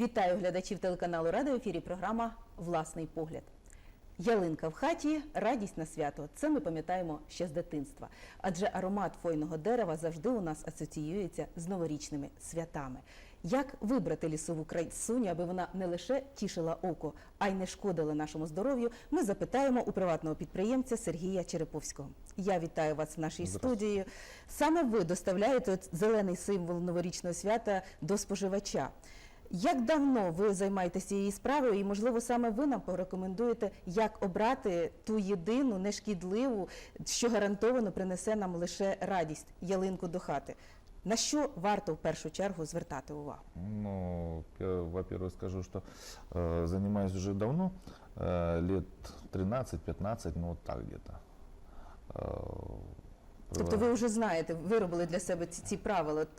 Вітаю глядачів телеканалу Рада в ефірі. Програма Власний погляд. Ялинка в хаті, радість на свято. Це ми пам'ятаємо ще з дитинства. Адже аромат фойного дерева завжди у нас асоціюється з новорічними святами. Як вибрати лісову красуню, аби вона не лише тішила око, а й не шкодила нашому здоров'ю, ми запитаємо у приватного підприємця Сергія Череповського. Я вітаю вас в нашій студії. Саме ви доставляєте зелений символ новорічного свята до споживача. Як давно ви займаєтесь цією справою, і можливо саме ви нам порекомендуєте, як обрати ту єдину нешкідливу, що гарантовано принесе нам лише радість ялинку до хати? На що варто в першу чергу звертати увагу? Ну, пе- во-первых, скажу, что э, занимаюсь уже давно, э, лет 13-15, ну вот так где-то. Э, Тобто ви вже знаєте, виробили для себе ці, ці правила. От,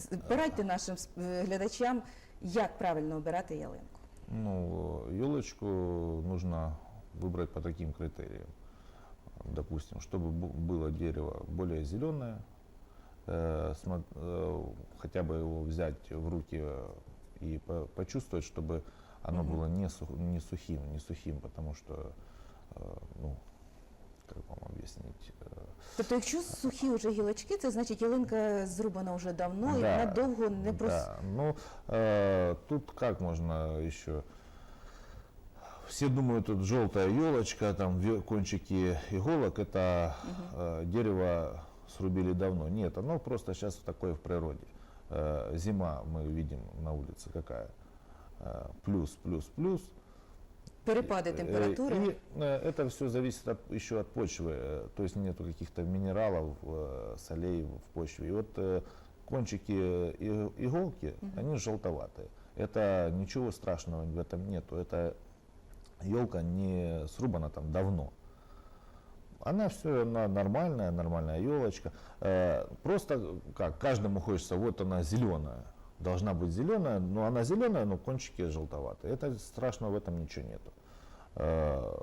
з- Порадьте нашим с- е, глядачам, як правильно обирати ялинку. Ну, елочку нужно выбрать по таким критериям. Допустим, чтобы было дерево более зеленое, э, э, хотя бы его взять в руки и по- почувствовать, чтобы оно Мгм. было не сухим, не сухим, потому что, э, ну, как вам объяснить, э, Тобто, якщо сухі вже гілочки, це значить ялинка зрубана вже давно і Да, вона довго не прос... Да, ну э, тут как можно еще? Все думают, тут желтая елочка, там ве- кончики иголок, это э, дерево срубили давно. Нет, оно просто сейчас такое в природе. Э, зима мы видим на улице какая. Э, плюс, плюс, плюс. перепади Э, температури. И э, это все зависит от, еще от почвы, э, то есть нету каких-то минералов, солей в почве. И вот кончики иголки, они желтоватые. Это ничего страшного в этом нету. Это елка не срубана там давно. Она все она нормальная, нормальная елочка. Просто как каждому хочется, вот она зеленая. Должна быть зеленая, но она зеленая, но кончики желтоватые. Это страшного в этом ничего нету. Э,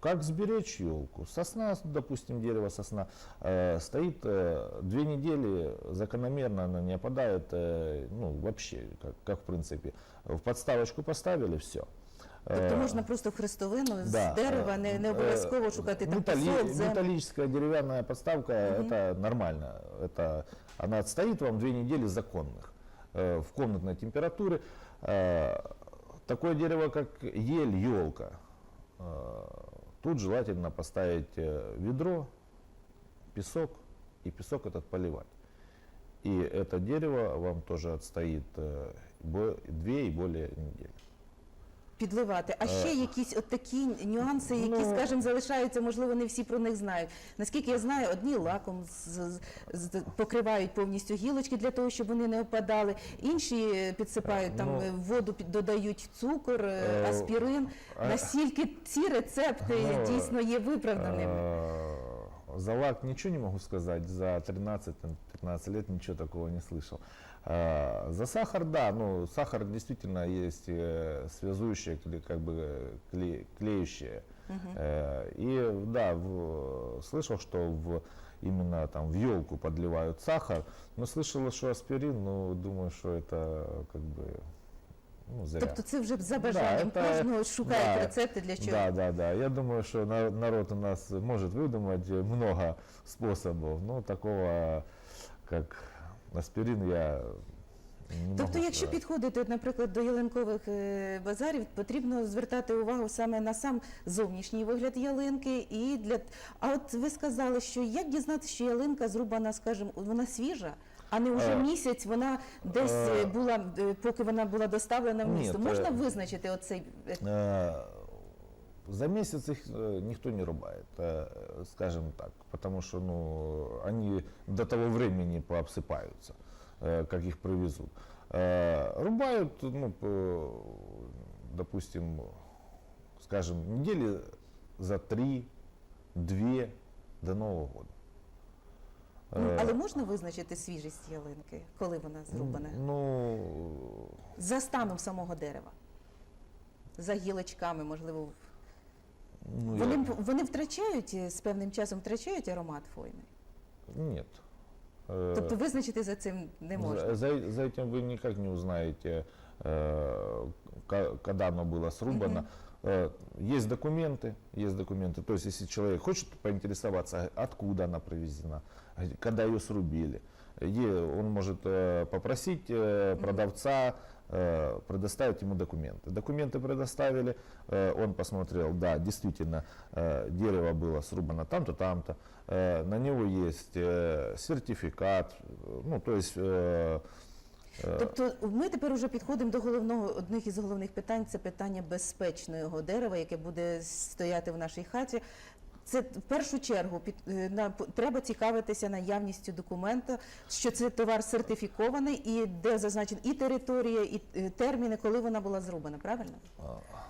Как сберечь елку? Сосна, допустим, дерево сосна э, стоит э, две недели, закономерно она не опадает, э, ну вообще, как, как в принципе. В подставочку поставили, все. Тобто можна просто в хрестовину з Да, дерева, э, не, не э, обов'язково шукати там металли- пісок, землю. Металлическая деревянная подставка это нормально. Это она отстоит вам две недели законных э, в комнатной температуре. Э, Такое дерево, как ель, елка, тут желательно поставить э, ведро, песок и песок этот поливать. И это дерево вам тоже отстоит э, две и более недели. Підливати. А ще якісь от такі нюанси, які, Ну- скажімо, залишаються, можливо, не всі про них знають. Наскільки я знаю, одні лаком з, з- покривають повністю гілочки для того, щоб вони не опадали, інші е, підсипають там Ну, е, воду, під- додають цукор, е, е, аспірин. а- Наскільки ці рецепти Ну, дійсно є виправданими? Э, За лак ничего не могу сказать, за 13-15 лет ничего такого не слышал. Э, За сахар, да, ну сахар действительно есть э, связующее, как бы э, кле- клеющее. Э, И да, в- слышал, что в именно там в елку подливают сахар, но слышал, что аспирин, ну думаю, что это как бы ну, зря. Тобто це вже за бажанням Да, это- кожного шукають да, рецепти для чого. Да, да, да. Я думаю, что на- народ у нас может выдумать много способов, но такого, как аспирин, я не Тобто, могу якщо підходити, наприклад, до ялинкових е, базарів, потрібно звертати увагу саме на сам зовнішній вигляд ялинки. І для а от ви сказали, що як дізнатися, що ялинка зрубана, скажімо, вона свіжа, а не вже Е, місяць вона десь е, е, була, е, поки вона була доставлена в ні, місто. то- Можна визначити оцей е, За месяц их э, никто не рубает, э, скажем так, потому что ну, они до того времени пообсыпаются, э, как их привезут. Э, Рубают, ну, по- допустим, скажем, недели за три, две до Нового года. ну, Е, але можна визначити свіжість ялинки, коли вона зрубана? Ну, За станом самого дерева. За гілочками, можливо, ну, вони, я- вони втрачають е, з певним часом втрачають аромат фойний. нет. Э, Тобто визначити за цим не можна. За, за- за этим вы никак не узнаете, э, ка- когда оно было срубано. Э, Есть документы, есть документы. То есть, если человек хочет поинтересоваться, откуда она привезена, где- когда ее срубили, е- он может э, попросить э, продавца э, предоставить ему документы. Документы предоставили, э, он посмотрел, да, действительно, э, дерево было срубано там-то, там-то, э, на него есть э, сертификат, э, ну, то есть э, э, Тобто ми тепер вже підходимо до головного одних із головних питань це питання безпечного дерева, яке буде стояти в нашій хаті. Це в першу чергу під е, на п- треба цікавитися наявністю документа, що це товар сертифікований і де зазначена і територія, і е, терміни, коли вона була зроблена. Правильно?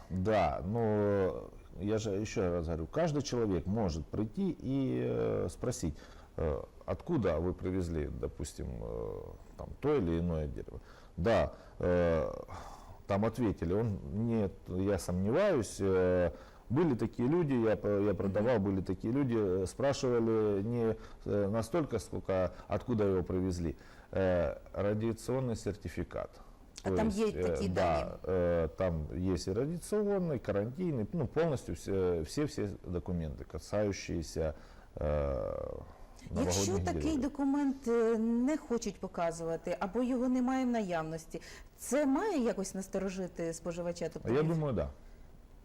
Да, но я же еще раз говорю, каждый человек может прийти и э, спросить, э, откуда вы привезли, допустим, э, там, то или иное дерево. Да, э, там ответили, он нет, я сомневаюсь. э, были такие люди, я, по- я продавал, были такие люди, э, спрашивали не э, настолько, сколько, откуда его привезли, э, радиационный сертификат. А То там есть, есть э, такие да, данные? э, там есть и радиационный, карантинный, ну, полностью все, все, все документы, касающиеся э, Якщо новогодних такий деревьев. документ е, не хочуть показувати або його немає в наявності, це має якось насторожити споживача? Тобто Я він- думаю, да.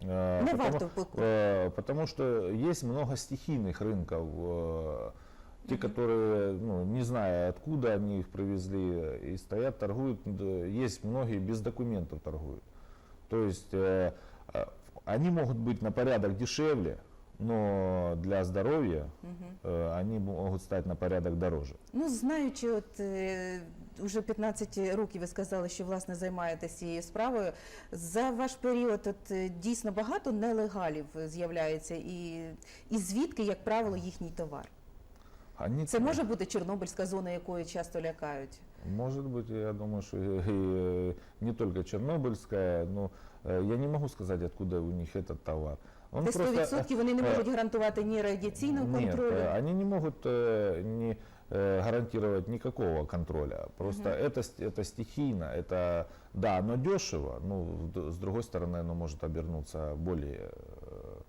Э, Не потому, варто э, потому что есть много стихийных рынков, э, те, которые, ну, не зная откуда они их привезли, и стоят, торгуют, есть многие без документов торгуют. То есть э, э, они могут быть на порядок дешевле, но для здоровья э, они могут стать на порядок дороже. Ну, знаючи, от уже 15 років ви сказали, що власне займаєтеся цією справою. За ваш період от е, дійсно багато нелегалів з'являється, і, і звідки, як правило, їхній товар. Они Це може бути Чорнобильська зона, якою часто лякають. Может быть, я думаю, что и, и не только Чернобыльская, но э, я не могу сказать, откуда у них этот товар. Он Це 100% вони не э, можуть гарантувати ні радіаційного Нет, контролю. э, они не могут э, не э, гарантировать никакого контроля. Просто это, ст- это стихийно, это, да, оно дешево, но с другой стороны оно может обернуться более э,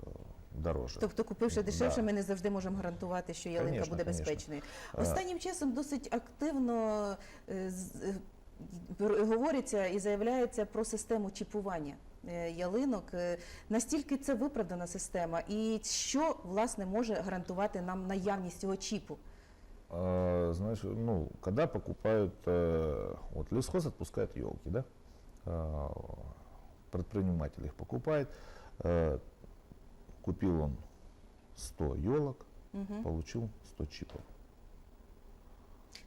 э, дороже. Тобто, купивши Да. дешевше, ми не завжди можемо гарантувати, що ялинка Конечно, буде конечно. безпечною. Е. Останнім часом досить активно е, з- е, пр- говориться і заявляється про систему чіпування е, ялинок. Е, Настільки це виправдана система, і що власне може гарантувати нам наявність цього чіпу? А, Знаешь, ну, когда покупают, э, вот лесхоз отпускает елки, да? А, Предприниматель их покупает, э, купил он 100 елок, Мгм. получил 100 чипов.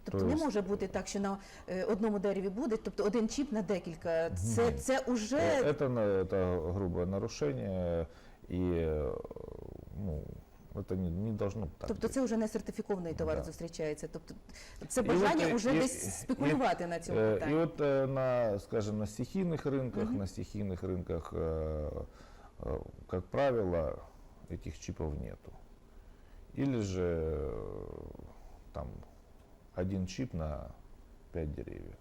Тобто То не есть- може бути так, що на е, одному дереві буде, тобто один чіп на декілька. Це, Ні. це Э, уже Это, на- это грубое нарушение, и э, ну, это не, не должно так Тобто быть. це вже не сертифікований товар Да. зустрічається. Тобто це І бажання от, і- вже і- десь і- спекулювати на цьому Э, питанні. И вот э, на, скажем, на стихийных рынках, Мгм. на стихийных рынках, э, э, как правило, этих чипов нету. Или же э, там один чип на 5 деревьев.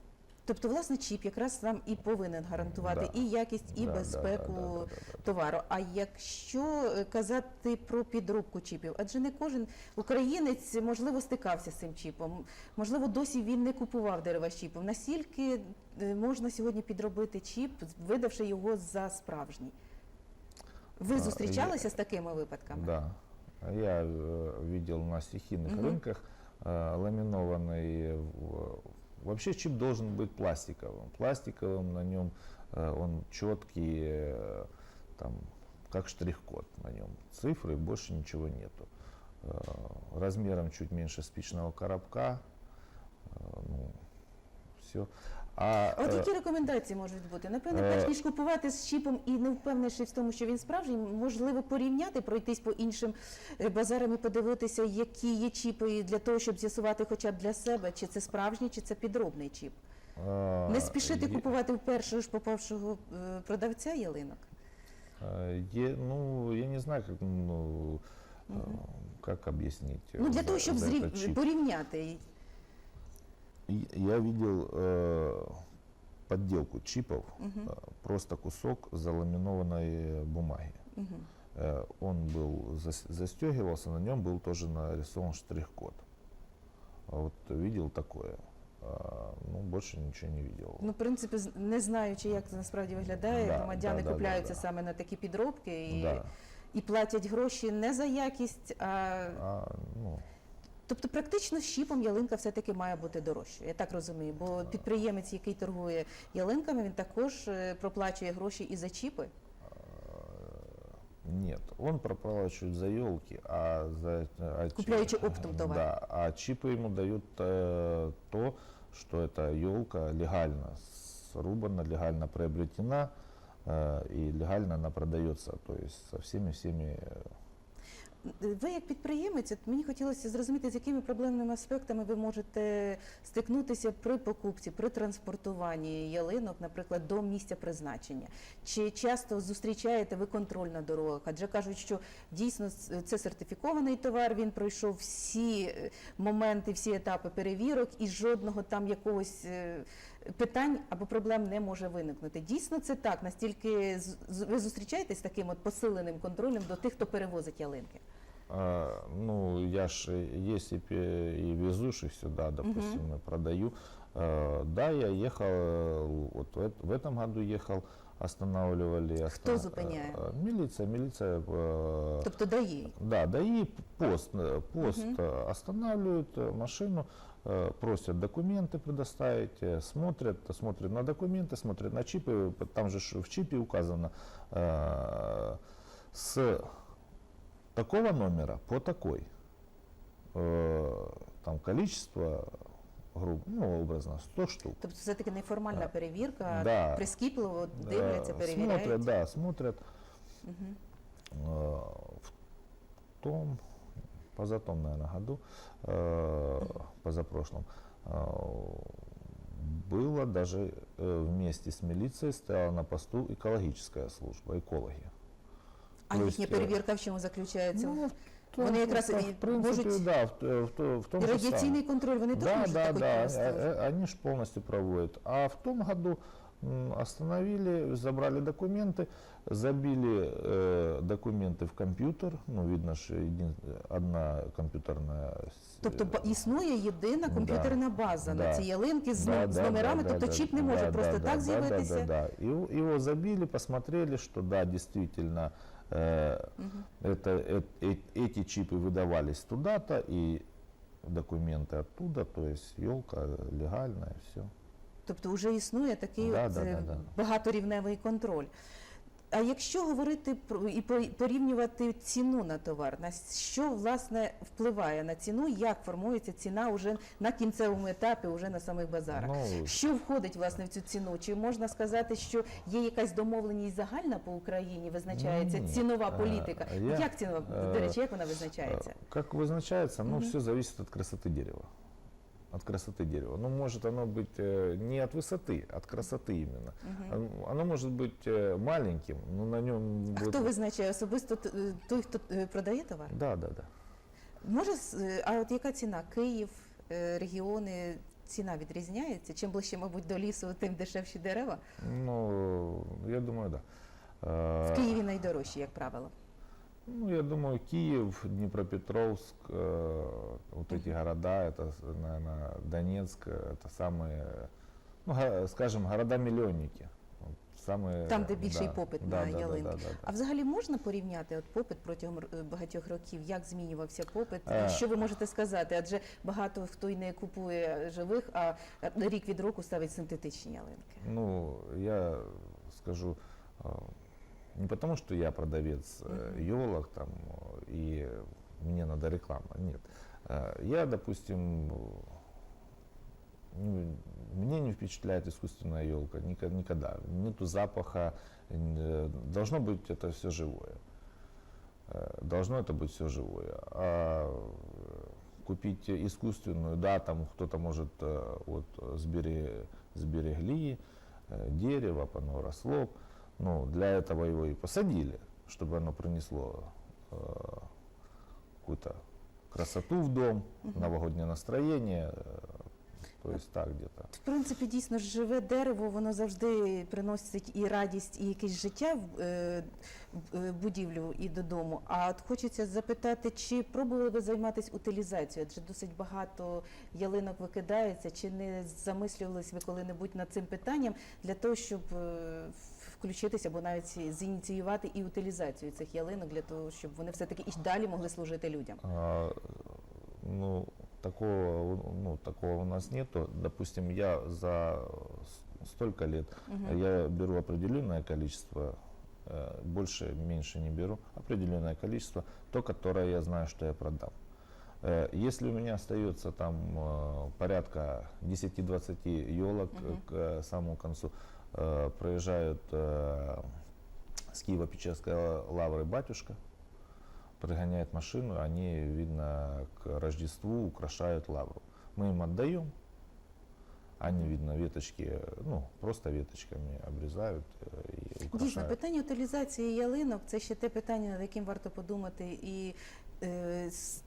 Тобто, власне, чіп якраз нам і повинен гарантувати Да. і якість, і Да, да, безпеку да, да, да, да, да. товару. А якщо е, казати про підробку чіпів, адже не кожен українець можливо стикався з цим чіпом, можливо, досі він не купував дерева з чіпом. Наскільки е, можна сьогодні підробити чіп, видавши його за справжній? Ви А, зустрічалися я- з такими випадками? Да. Я э, видел на стихийных Мгм. рынках э, ламинованный. Вообще чип должен быть пластиковым. Пластиковым на нем э, он четкий, э, там, как штрих-код на нем. Цифры, больше ничего нету. Э, размером чуть меньше спичного коробка. Ну, все. А, А От э, які рекомендації можуть бути? Напевно, е, перш ніж купувати з чіпом і не впевнившись в тому, що він справжній, можливо порівняти, пройтись по іншим е, базарам і подивитися, які є чіпи для того, щоб з'ясувати хоча б для себе, чи це справжній, чи це підробний чіп. э, Не спішити е- купувати в першого ж попавшого е, продавця ялинок. Э, е- ну, я не знаю, как, ну, э, как объяснить. Ну для за- того, щоб за зрів... этот чип. порівняти. И Я видел э, подделку чипов, э, просто кусок заламинованной бумаги. Мгм. Э, Он был зас- застегивался, на нем был тоже нарисован штрих-код. А Вот видел такое. А, Ну, больше ничего не видел. Ну, в принципі, з- не знаючи, як це насправді виглядає, Да, громадяни да, да, купляються да, да. саме на такі підробки і, Да. і платять гроші не за якість, а А, ну, тобто практично з чіпом ялинка все-таки має бути дорожчою. Я так розумію. Бо підприємець, який торгує ялинками, він також е, проплачує гроші і за чіпи. Нет, он проплачивает за елки, а за а чи- Купляючи оптом товар. Да, а чипы ему дают э, то, что эта елка легально срубана, легально приобретена э, и легально она продается, то есть со всеми всеми. ви як підприємець, от мені хотілося зрозуміти, з якими проблемними аспектами ви можете стикнутися при покупці, при транспортуванні ялинок, наприклад, до місця призначення. Чи часто зустрічаєте ви контроль на дорогах? Адже кажуть, що дійсно це сертифікований товар, він пройшов всі е, моменти, всі етапи перевірок, і жодного там якогось е, питань або проблем не може виникнути. Дійсно, це так. Настільки з- з- ви зустрічаєтесь з таким от посиленим контролем до тих, хто перевозить ялинки? А, ну, я ж, э, если б э, и везу ж их сюда, допустим, и продаю. Э, да, я ехал, э, вот в, эт- в этом году ехал, останавливали. Кто оста- зупиняет? э, Милиция, милиция. э, Тобто дає. Да, да и пост, э, пост э, останавливают э, машину, э, просят документы предоставить, э, смотрят, смотрят на документы, смотрят на чипы, п- там же ж в чипе указано э, с такого номера по такой. Э, Там количество, грубо, ну, образно, 100 штук. Тобто це таки неформальна перевірка, Да. прискіпливо Э, дивляться, перевіряють. Смотрят, да, смотрят. Мгм. Э, в том, позатом, наверное, году, э, позапрошлом, э, было даже э, вместе с милицией стояла на посту экологическая служба, экологи. А То їхня есть, е, перевірка в чому заключається? Ну, в Вони том- якраз в і принципе, можуть- да, в, т- в, то- в том І же радіаційний самом. контроль вони теж Да, можуть да, такий да, провести? э, э, они же полностью проводят. А в том году м, остановили, забрали документы, забили э, документы в компьютер. Ну, видно, что един- одна компьютерная... с- Тобто ба- існує єдина Да, комп'ютерна база на да. ці ялинки з, Да, ну- з да, номерами, да, тобто да, чіп не да, може да, просто да, так да, з'явитися. Да, да, да. Его, его забили, посмотрели, что да, действительно, э, это, э- э- эти чипы выдавались туда-то, и документы оттуда, то есть елка легальная, все. Тобто вже існує такий Да, от, да, е, да, да. багаторівневий контроль. А якщо говорити про і по- порівнювати ціну на товар, на що власне впливає на ціну, як формується ціна вже на кінцевому етапі, вже на самих базарах? Ну, Що входить власне в цю ціну? Чи можна сказати, що є якась домовленість загальна по Україні, визначається Ні. цінова Е, політика? я- як цінова е, до речі, як вона визначається? Э, Как вызначается, ну, все зависит от красоты дерева. От красоты дерева. Ну, может оно быть э, не от высоты, от красоты именно. Оно- Оно может быть э, маленьким, но на нем А будет... хто визначає особисто т- е, той, хто е, продає товар? Да, да, да. Може, с- е, а от яка ціна? Київ, е, регіони, ціна відрізняється? Чим ближче, мабуть, до лісу, тим дешевші дерева. Ну, я думаю, да. В Э, Києві найдорожчі, як правило. Ну, я думаю, Киев, Днепропетровск, э, вот эти города, это, наверное, Донецк, э, это самые, ну, га- скажем, города-миллионники. Вот Самые, Там, де більший да, попит да, на да, да, ялинки. да, да, А взагалі можна порівняти от попит протягом е, багатьох років? Як змінювався попит? Е. Що ви можете сказати? Адже багато хто й не купує живих, а рік від року ставить синтетичні ялинки. Ну, я скажу, э, не потому, что я продавец елок там э, и мне надо реклама, нет. Э, Я, допустим, не- мне не впечатляет искусственная елка никогда. Нету запаха, э, должно быть это все живое. Э, Должно это быть все живое. А э, купить искусственную, да, там кто-то может э, вот сбере- сберегли э, дерево, оно росло, ну, для этого его и посадили, чтобы оно принесло э, какую-то красоту в дом, новогоднее настроение. э, То есть так где-то. В принципі, дійсно живе дерево, воно завжди приносить і радість, і якесь життя в е, в, е, будівлю і додому. А от хочеться запитати, чи пробували ви займатися утилізацією? Адже досить багато ялинок викидається. Чи не замислювались ви коли-небудь над цим питанням для того, щоб е, включитися або навіть зініціювати і утилізацію цих ялинок для того, щоб вони все таки і далі могли служити людям? А, ну, такого, у- ну, такого у нас нету. Допустим, я за с- столько лет Мгм. я беру определенное количество, э, больше, меньше не беру, определенное количество, то, которое я знаю, что я продам. Э, Если у меня остается там э, порядка 10-20 елок Мгм. к э, самому концу, э, проезжают э, с Киево-Печерской лавры батюшка, пригоняет машину, они, видно, к Рождеству украшают лавру. Мы им отдаем, они, видно, веточки, э, ну, просто веточками обрезают э, и Дійсно, украшают. питання утилізації ялинок це ще те питання, над яким варто подумати і. Е, с-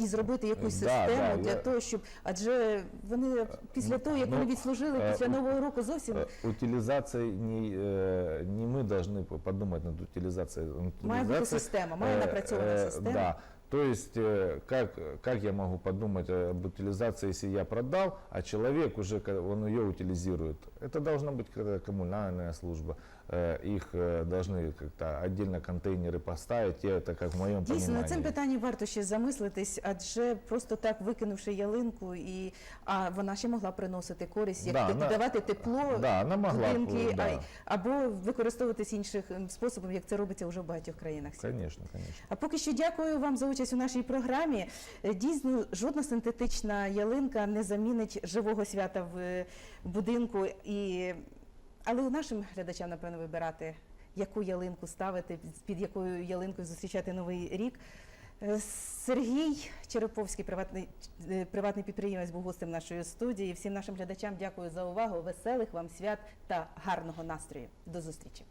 і зробити якусь Да, систему да, для я- того, щоб адже вони після того, як ну, вони відслужили е, після у- нового року, зовсім Э, Утилизацией не, э, не мы должны по- подумать над утилизацией. має бути Утилизация, система, має э, напрацьована э, система. Да. То есть, э, как, как я могу подумать об утилизации, если я продал, а человек уже, ка- он ее утилизирует? Это должна быть какая-то коммунальная служба. Э, Их э, должны как-то отдельно контейнеры поставить, и это как в моем Дійсно, понимании. над цим питанням варто ще замислитись, адже просто так викинувши ялинку, і а вона ще могла приносити користь, як Да, те- вона- давати тепло, Да, она могла, будинки, бы, да. а й- або використовуватись інших ем, способом, як це робиться вже в багатьох країнах. світу. Конечно, конечно. А поки що дякую вам за участь у нашій програмі. Е, Дійсно, жодна синтетична ялинка не замінить живого свята в е, будинку. І... Але нашим глядачам, напевно, вибирати, яку ялинку ставити, під якою ялинкою зустрічати новий рік. Е, Сергій Череповський, приватний, е, приватний підприємець, був гостем нашої студії. Всім нашим глядачам дякую за увагу. Веселих вам свят та гарного настрою. До зустрічі.